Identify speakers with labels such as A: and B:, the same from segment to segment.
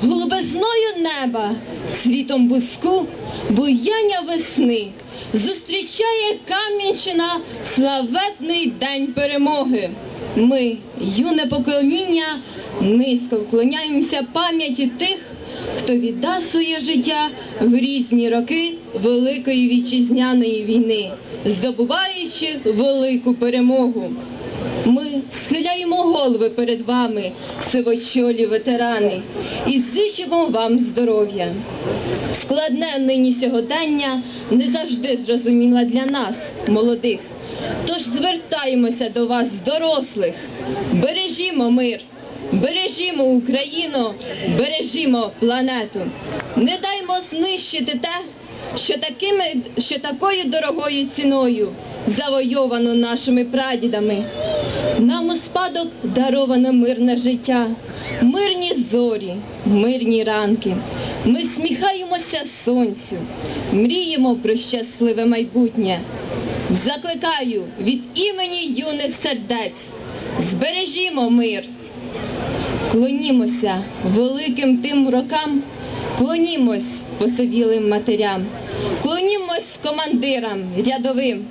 A: голубезною неба, цвітом буску, буяння весни. Зустрічає Кам'янщина славетний день перемоги. Ми, юне покоління, низько вклоняємося пам'яті тих, хто віддав своє життя в різні роки Великої вітчизняної війни, здобуваючи велику перемогу. Ми схиляємо голови перед вами, сивочолі ветерани, і зичимо вам здоров'я. Складне нині сьогодення не завжди зрозуміло для нас, молодих. Тож звертаємося до вас, дорослих. Бережімо мир, бережімо Україну, бережімо планету. Не даймо знищити те, що, такими, що такою дорогою ціною завойовано нашими прадідами. Нам у спадок даровано мирне життя, мирні зорі, мирні ранки. Ми сміхаємося сонцю, мріємо про щасливе майбутнє. Закликаю від імені юних сердець, збережімо мир, клонімося великим тим рокам, клонімось посивілим матерям, клонімось командирам рядовим,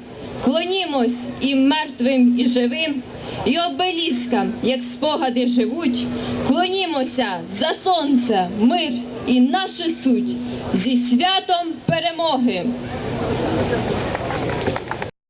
A: клонімось і мертвим, і живим, і обеліскам, як спогади живуть, клонімося за сонце, мир і нашу суть зі святом перемоги.